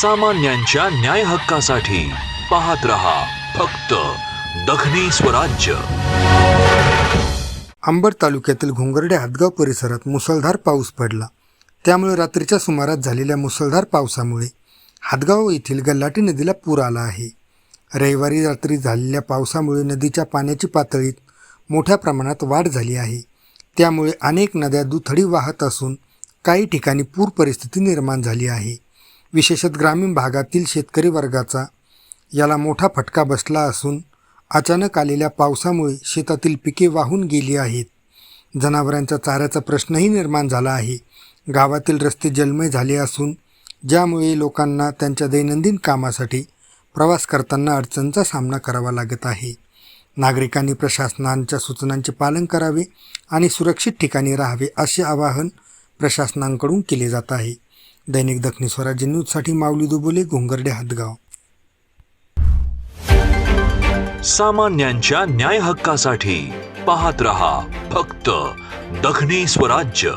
सामान्यांच्या न्याय हक्कासाठी पाहत रहा फक्त दखनी स्वराज्य. अंबड तालुक्यातील घोंगर्डे हातगाव परिसरात मुसळधार पाऊस पडला. त्यामुळे रात्रीच्या सुमारास झालेल्या मुसळधार पावसामुळे हातगाव येथील गल्लाटी नदीला पूर आला आहे. रविवारी रात्री झालेल्या पावसामुळे नदीच्या पाण्याची पातळीत मोठ्या प्रमाणात वाढ झाली आहे. त्यामुळे अनेक नद्या दुथडी वाहत असून काही ठिकाणी पूर परिस्थिती निर्माण झाली आहे. विशेषत ग्रामीण भागातील शेतकरी वर्गाचा याला मोठा फटका बसला असून अचानक आलेल्या पावसामुळे शेतातील पिके वाहून गेली आहेत. जनावरांच्या चाऱ्याचा प्रश्नही निर्माण झाला आहे. गावातील रस्ते जलमय झाले असून ज्यामुळे लोकांना त्यांच्या दैनंदिन कामासाठी प्रवास करताना अडचणचा सामना करावा लागत आहे. नागरिकांनी प्रशासनांच्या सूचनांचे पालन करावे आणि सुरक्षित ठिकाणी राहावे असे आवाहन प्रशासनांकडून केले जात आहे. दैनिक दक्षिण स्वराज्य न्यूजसाठी माऊली दुबोले घोंगर्डे हातगाव. सामान्यांच्या न्याय हक्कासाठी पाहत रहा फक्त दखनी स्वराज्य.